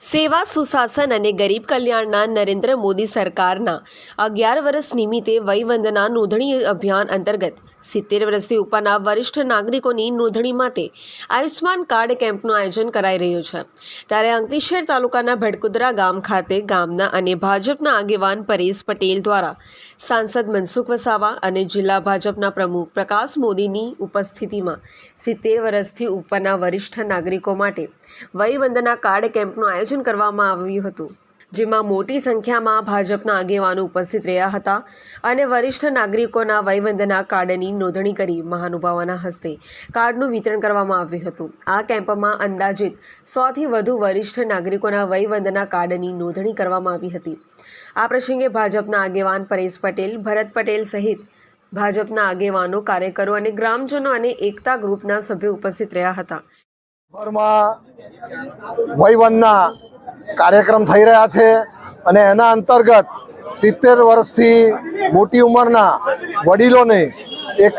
સેવા, સુશાસન અને ગરીબ કલ્યાણના નરેન્દ્ર મોદી સરકારના અગિયાર વર્ષ નિમિત્તે વયવંદના નોંધણી અભિયાન અંતર્ગત સિત્તેર વર્ષથી ઉપરના વરિષ્ઠ નાગરિકોની નોંધણી માટે આયુષ્માન કાર્ડ કેમ્પનું આયોજન કરાઈ રહ્યું છે. ત્યારે અંકલેશ્વર તાલુકાના ભડકુદરા ગામ ખાતે ગામના અને ભાજપના આગેવાન પરેશ પટેલ દ્વારા સાંસદ મનસુખ વસાવા અને જિલ્લા ભાજપના પ્રમુખ પ્રકાશ મોદીની ઉપસ્થિતિમાં સિત્તેર વર્ષથી ઉપરના વરિષ્ઠ નાગરિકો માટે વયવંદના કાર્ડ કેમ્પનું આયોજન કરવામાં આવ્યું હતું, જેમાં મોટી સંખ્યામાં ભાજપના આગેવાનો ઉપસ્થિત રહ્યા હતા અને વરિષ્ઠ નાગરિકોના વયવંદના કાર્ડની નોંધણી કરી મહાનુભાવોના હસ્તે કાર્ડનું વિતરણ કરવામાં આવ્યું હતું. આ કેમ્પમાં અંદાજિત સોથી વધુ વરિષ્ઠ નાગરિકોના વયવંદના કાર્ડની નોંધણી કરવામાં આવી હતી. આ પ્રસંગે ભાજપના આગેવાન પરેશ પટેલ, ભરત પટેલ સહિત ભાજપના આગેવાનો, કાર્યકરો અને ગ્રામજનો અને એકતા ગ્રુપના સભ્યો ઉપસ્થિત રહ્યા હતા. ભરમાં વયવનના કાર્યક્રમ થઈ રહ્યા છે અને એના અંતર્ગત સિત્તેર વર્ષથી મોટી ઉંમરના વડીલોને એક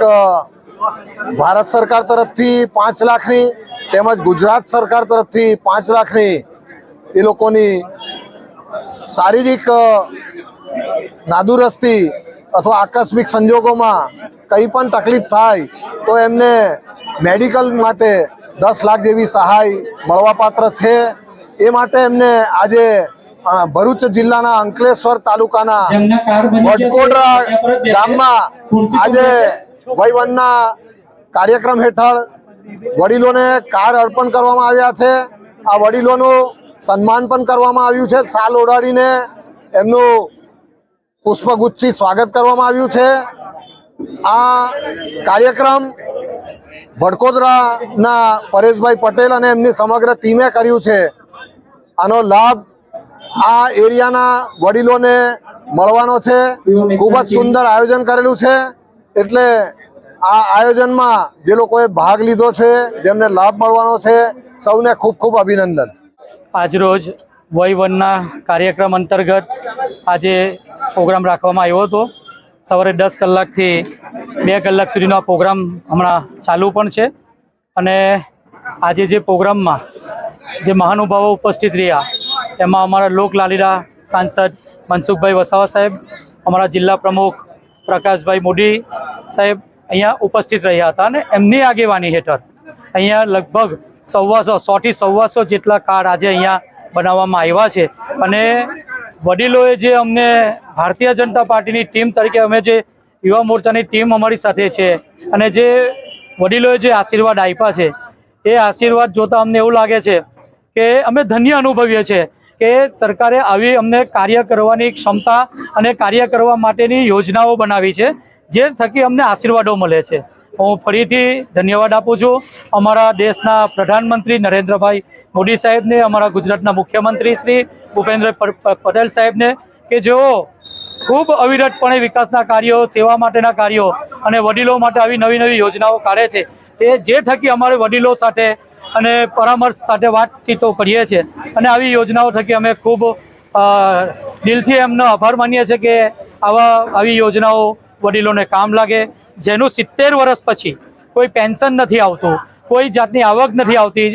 ભારત સરકાર તરફથી પાંચ લાખની તેમજ ગુજરાત સરકાર તરફથી પાંચ લાખની એ લોકોની શારીરિક નાદુરસ્તી અથવા આકસ્મિક સંજોગોમાં કંઈ પણ તકલીફ થાય તો એમને મેડિકલ માટે દસ લાખ જેવી સહાય મળવાપાત્ર છે એ માટે એમને આજે ભરૂચ જિલ્લાના અંકલેશ્વર તાલુકાના બેસે. ગામમાં આજે. વયવનના કાર્યક્રમ હેઠળ વડીલોને કાર અર્પણ કરવામાં આવ્યા છે આ વડીલોનું સન્માન પણ કરવામાં આવ્યું છે સાલ ઓડાડીને એમનું પુષ્પગુચ્છથી સ્વાગત કરવામાં આવ્યું છે આ કાર્યક્રમ ભડકોદરાના પરેશભાઈ પટેલ અને એમની સમગ્ર ટીમે કર્યું છે. આનો લાભ આ એરિયાના વડીલોને મળવાનો છે. ખૂબ જ સુંદર આયોજન કરેલું છે. એટલે આ આયોજનમાં જે લોકોએ ભાગ લીધો છે, જેમને લાભ મળવાનો છે, સૌને ખૂબ ખૂબ અભિનંદન. આજરોજ વયવનના કાર્યક્રમ અંતર્ગત આજે પ્રોગ્રામ રાખવામાં આવ્યો હતો. સવારે દસ કલાકથી બે કલાક સુધીનો આ પ્રોગ્રામ હમણાં ચાલુ પણ છે. અને આજે જે પ્રોગ્રામમાં જે મહાનુભાવો ઉપસ્થિત રહ્યા, એમાં અમારા લોકલાલીલા સાંસદ મનસુખભાઈ વસાવા સાહેબ, અમારા જિલ્લા પ્રમુખ પ્રકાશભાઈ મોદી સાહેબ અહીંયા ઉપસ્થિત રહ્યા હતા અને એમની આગેવાની હેઠળ અહીંયા લગભગ સવ્વાસો સોથી સવ્વાસો જેટલા કાર્ડ આજે અહીંયા બનાવવામાં આવ્યા છે. અને વડીલોએ જે અમને ભારતીય જનતા પાર્ટીની ટીમ તરીકે અમે જે યુવા મોરચાની ટીમ અમારી સાથે છે અને જે વડીલોએ જે આશીર્વાદ આપ્યા છે, એ આશીર્વાદ જોતાં અમને એવું લાગે છે કે અમે ધન્ય અનુભવીએ છીએ કે સરકારે આવી અમને કાર્ય કરવાની ક્ષમતા અને કાર્ય કરવા માટેની યોજનાઓ બનાવી છે, જે થકી અમને આશીર્વાદો મળે છે. હું ફરીથી ધન્યવાદ આપું છું. અમારા દેશના પ્રધાનમંત્રી નરેન્દ્રભાઈ મોદી સાહેબને, અમારા ગુજરાતના મુખ્યમંત્રી શ્રી ભૂપેન્દ્ર પટેલ સાહેબને કે જેઓ ખૂબ અવિરતપણે વિકાસના કાર્યો, સેવા માટેના કાર્યો અને વડીલો માટે આવી નવી નવી યોજનાઓ કાઢે છે. તે જે થકી અમારે વડીલો સાથે અને પરામર્શ સાથે વાતચીતો કરીએ છીએ અને આવી યોજનાઓ થકી અમે ખૂબ દિલથી એમનો આભાર માનીએ છીએ કે આવા, આવી યોજનાઓ વડીલોને કામ લાગે. જેનું સિત્તેર વર્ષ પછી કોઈ પેન્શન નથી આવતું કોઈ જાતની આવક નથી આવતી.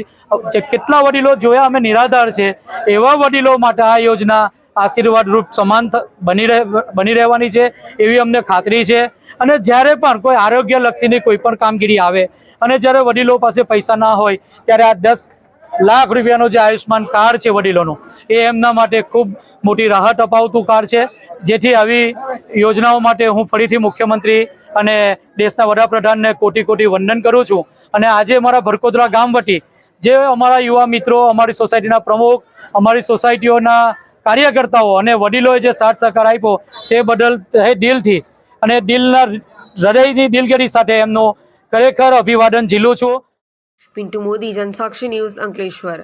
કેટલા વડીલો જોયા અમે નિરાધાર છે. એવા વડીલો માટે આ યોજના આશીર્વાદ રૂપ સમાન બની બની રહેવાની છે, એવી અમને ખાતરી છે. અને જ્યારે પણ કોઈ આરોગ્યલક્ષીની કોઈ પણ કામગીરી આવે અને જ્યારે વડીલો પાસે પૈસા ના હોય, ત્યારે આ દસ લાખ રૂપિયાનો જે આયુષ્માન કાર્ડ છે વડીલોનું, એ એમના માટે ખૂબ મોટી રાહત અપાવતું કાર્ડ છે. જેથી આવી યોજનાઓ માટે હું ફરીથી મુખ્યમંત્રી અને દેશના વડાપ્રધાનને કોટી કોટી વંદન કરું છું. અને આજે અમારા ભરકોદરા ગામ વટી જે અમારા યુવા મિત્રો, અમારી સોસાયટીના પ્રમુખ, અમારી સોસાયટીઓના કાર્યકર્તાઓ અને વડીલોએ જે સાથ સહકાર આપ્યો તે બદલ દિલથી અને દિલના હૃદયની દિલગીરી સાથે એમનું ખરેખર અભિવાદન ઝીલું છું. પિન્ટુ મોદી, જનસાક્ષી ન્યૂઝ અંકલેશ્વર.